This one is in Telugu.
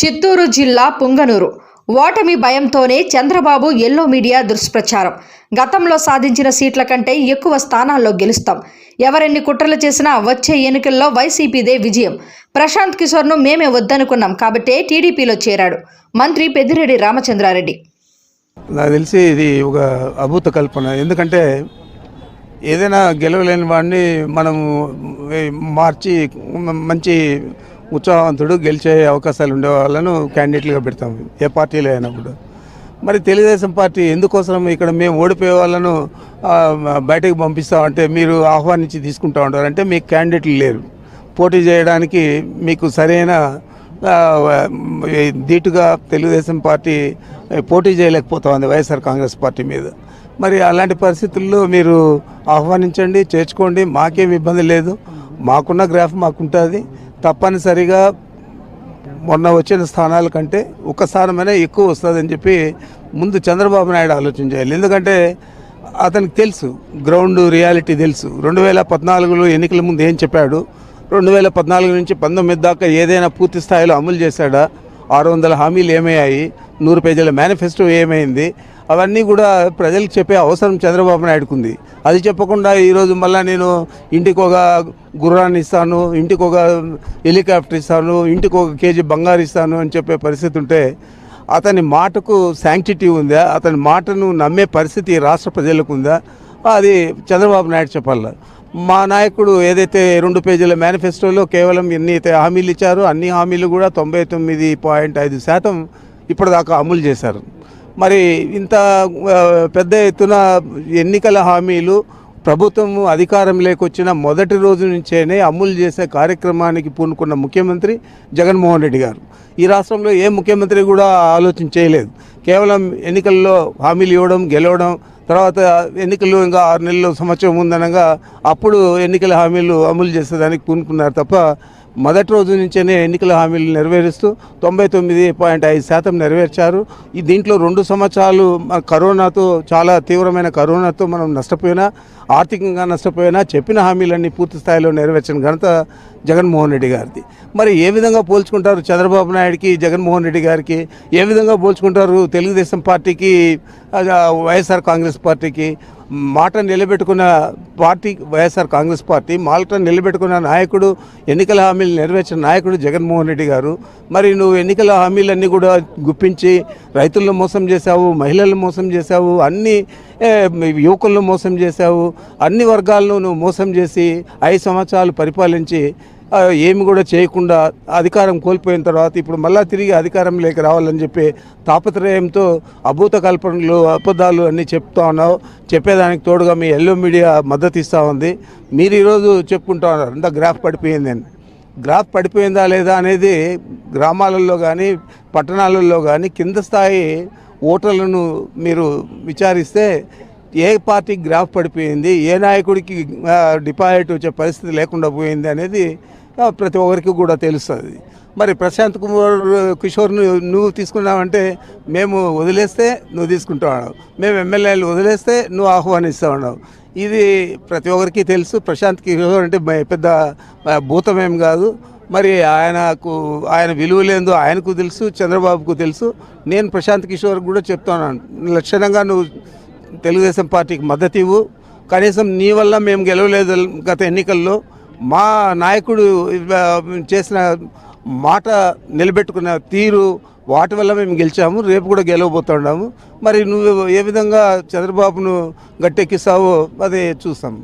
చిత్తూరు జిల్లా పుంగనూరు. ఓటమి భయంతోనే చంద్రబాబు ఎల్లో మీడియా దుష్ప్రచారం. గతంలో సాధించిన సీట్ల కంటే ఎక్కువ స్థానాల్లో గెలుస్తాం. ఎవరెన్ని కుట్రలు చేసినా వచ్చే ఎన్నికల్లో వైసీపీదే విజయం. ప్రశాంత్ కిషోర్ను మేమే వద్దనుకున్నాం కాబట్టే టీడీపీలో చేరాడు మంత్రి పెద్దిరెడ్డి రామచంద్రారెడ్డి. నాకు తెలిసి ఇది ఒక అభూత కల్పన. ఎందుకంటే ఏదైనా గెలవలేని వాడిని మనము మార్చి మంచి ఉత్సాహవంతుడు గెలిచే అవకాశాలు ఉండే వాళ్ళను క్యాండిడేట్లుగా పెడతాం. ఏ పార్టీలో అయినా కూడా. మరి తెలుగుదేశం పార్టీ ఎందుకోసం ఇక్కడ మేము ఓడిపోయే వాళ్ళను బయటకు పంపిస్తామంటే మీరు ఆహ్వానించి తీసుకుంటా ఉంటారంటే మీకు క్యాండిడేట్లు లేరు. పోటీ చేయడానికి మీకు సరైన దీటుగా ధీటుగా తెలుగుదేశం పార్టీ పోటీ చేయలేకపోతా ఉంది వైఎస్ఆర్ కాంగ్రెస్ పార్టీ మీద. మరి అలాంటి పరిస్థితుల్లో మీరు ఆహ్వానించండి చేర్చుకోండి. మాకేం ఇబ్బంది లేదు. మాకున్న గ్రాఫ్ మాకుంటుంది. తప్పనిసరిగా మొన్న వచ్చిన స్థానాల కంటే ఒక స్థానమైనా ఎక్కువ వస్తుందని చెప్పి ముందు చంద్రబాబు నాయుడు ఆలోచన చేయాలి. ఎందుకంటే అతనికి తెలుసు గ్రౌండ్ రియాలిటీ తెలుసు. రెండు వేల పద్నాలుగులో ఎన్నికల ముందు ఏం చెప్పాడు? రెండు వేల పద్నాలుగు నుంచి పంతొమ్మిది దాకా ఏదైనా పూర్తి స్థాయిలో అమలు చేశాడా? ఆరు వందల హామీలు ఏమయ్యాయి? నూరు పేజీల మేనిఫెస్టో ఏమైంది? అవన్నీ కూడా ప్రజలకు చెప్పే అవసరం చంద్రబాబు నాయుడుకు ఉంది. అది చెప్పకుండా ఈరోజు మళ్ళీ నేను ఇంటికి ఒక గుర్రాన్ని ఇస్తాను ఇంటికి ఒక హెలికాప్టర్ ఇస్తాను ఇంటికి ఒక కేజీ బంగారు ఇస్తాను అని చెప్పే పరిస్థితి ఉంటే అతని మాటకు శాంక్టిటీ ఉందా? అతని మాటను నమ్మే పరిస్థితి రాష్ట్ర ప్రజలకు ఉందా? అది చంద్రబాబు నాయుడు చెప్పాలి. మా నాయకుడు ఏదైతే రెండు పేజీల మేనిఫెస్టోలో కేవలం ఎన్ని అయితే హామీలు ఇచ్చారో అన్ని హామీలు కూడా తొంభై తొమ్మిది పాయింట్ ఐదు శాతం ఇప్పటిదాకా అమలు చేశారు. మరి ఇంత పెద్ద ఎత్తున ఎన్నికల హామీలు ప్రభుత్వం అధికారం లేకొచ్చిన మొదటి రోజు నుంచేనే అమలు చేసే కార్యక్రమానికి పూనుకున్న ముఖ్యమంత్రి జగన్మోహన్ రెడ్డి గారు. ఈ రాష్ట్రంలో ఏ ముఖ్యమంత్రి కూడా ఆలోచన చేయలేదు. కేవలం ఎన్నికల్లో హామీలు ఇవ్వడం గెలవడం తర్వాత ఎన్నికలు ఇంకా ఆరు నెలలు సంవత్సరం ఉందనగా అప్పుడు ఎన్నికల హామీలు అమలు చేసేదానికి పూనుకున్నారు తప్ప మొదటి రోజు నుంచేనే ఎన్నికల హామీలు నెరవేరుస్తూ తొంభై తొమ్మిది పాయింట్ ఐదు శాతం నెరవేర్చారు. ఈ దీంట్లో రెండు సంవత్సరాలు కరోనాతో చాలా తీవ్రమైన కరోనాతో మనం నష్టపోయినా ఆర్థికంగా నష్టపోయినా చెప్పిన హామీలన్నీ పూర్తి స్థాయిలో నెరవేర్చిన ఘనత జగన్మోహన్ రెడ్డి గారిది. మరి ఏ విధంగా పోల్చుకుంటారు చంద్రబాబు నాయుడికి జగన్మోహన్ రెడ్డి గారికి? ఏ విధంగా పోల్చుకుంటారు తెలుగుదేశం పార్టీకి వైఎస్ఆర్ కాంగ్రెస్ పార్టీకి మాట నిలబెట్టుకున్న పార్టీ వైఎస్ఆర్ కాంగ్రెస్ పార్టీ మాట నిలబెట్టుకున్న నాయకుడు ఎన్నికల హామీలు నెరవేర్చిన నాయకుడు జగన్మోహన్ రెడ్డి గారు. మరి నువ్వు ఎన్నికల హామీలన్నీ కూడా గుప్పించి రైతులను మోసం చేశావు మహిళలను మోసం చేశావు అన్ని యువకులను మోసం చేశావు అన్ని వర్గాలను నువ్వు మోసం చేసి ఐదు సంవత్సరాలు పరిపాలించి ఏమి కూడా చేయకుండా అధికారం కోల్పోయిన తర్వాత ఇప్పుడు మళ్ళా తిరిగి అధికారం లేక రావాలని చెప్పి తాపత్రయంతో అభూత కల్పనలు అబద్ధాలు అన్నీ చెప్తా ఉన్నావు. చెప్పేదానికి తోడుగా మీ ఎల్లో మీడియా మద్దతు ఇస్తూ ఉంది. మీరు ఈరోజు చెప్పుకుంటా ఉన్నారు. అంతా గ్రాఫ్ పడిపోయింది అని. గ్రాఫ్ పడిపోయిందా లేదా అనేది గ్రామాలలో కానీ పట్టణాలలో కానీ కింద స్థాయి ఓటర్లను మీరు విచారిస్తే ఏ పార్టీకి గ్రాఫ్ పడిపోయింది ఏ నాయకుడికి డిపాజిట్ వచ్చే పరిస్థితి లేకుండా పోయింది అనేది ప్రతి ఒక్కరికి కూడా తెలుస్తుంది. మరి ప్రశాంత్ కుమార్ కిషోర్ నువ్వు తీసుకున్నావంటే మేము వదిలేస్తే నువ్వు తీసుకుంటా ఉన్నావు. మేము ఎమ్మెల్యేలు వదిలేస్తే నువ్వు ఆహ్వానిస్తూ ఉన్నావు. ఇది ప్రతి ఒక్కరికి తెలుసు. ప్రశాంత్ కిషోర్ అంటే పెద్ద భూతమేం కాదు. మరి ఆయనకు ఆయన విలువలేందో ఆయనకు తెలుసు చంద్రబాబుకు తెలుసు. నేను ప్రశాంత్ కిషోర్ కూడా చెప్తాను. లక్షణంగా నువ్వు తెలుగుదేశం పార్టీకి మద్దతు ఇవ్వు. కనీసం నీ వల్ల మేము గెలవలేదు గత ఎన్నికల్లో. మా నాయకుడు చేసిన మాట నిలబెట్టుకున్న తీరు వాటి వల్ల మేము గెలిచాము. రేపు కూడా గెలవబోతున్నాము. మరి నువ్వు ఏ విధంగా చంద్రబాబును గట్టెక్కిస్తావో అదే చూస్తాము.